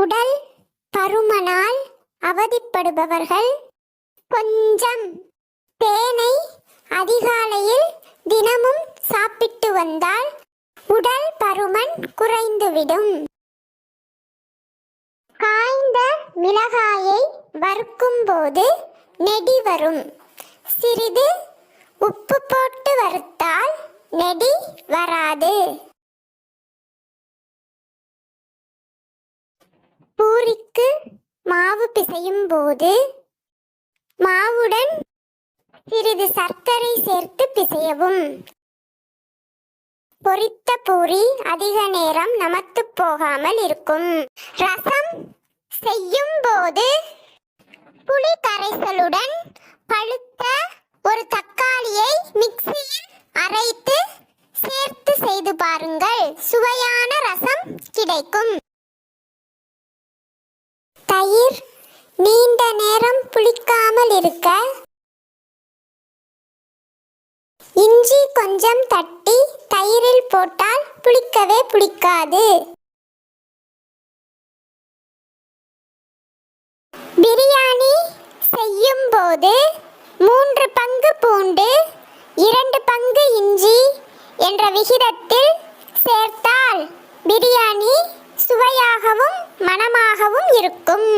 உடல் பருமனால் அவதிப்படுபவர்கள். கொஞ்சம் தேனை அதிகாலையில் தினமும் சாப்பிட்டு வந்தால் உடல் பருமன் குறைந்துவிடும். காய்ந்த மிளகாயை வறுக்கும் போது நெடி வரும். சிறிது உப்பு போட்டு வறுத்தால் நெடி வராது. பூரிக்கு மாவு பிசையும் போது மாவுடன் சிறிது சர்க்கரை சேர்த்து பிசையவும். பொரித்த பூரி அதிக நேரம் நமத்து போகாமல் இருக்கும். ரசம் செய்யும் போது புளி கரைசலுடன் பழுத்த ஒரு தக்காளியை மிக்சியில் அரைத்து சேர்த்து செய்து பாருங்கள். சுவையான ரசம் கிடைக்கும். நீண்ட நேரம் புளிக்காமல் இருக்க. இஞ்சி கொஞ்சம் தட்டி தயிரில் போட்டால் புளிக்கவே புளிக்காது. பிரியாணி செய்யும் போது மூன்று பங்கு பூண்டு இரண்டு பங்கு இஞ்சி என்ற விகிதத்தில் சேர்த்தால் பிரியாணி சுவையாகவும் மணமாகவும் இருக்கும்.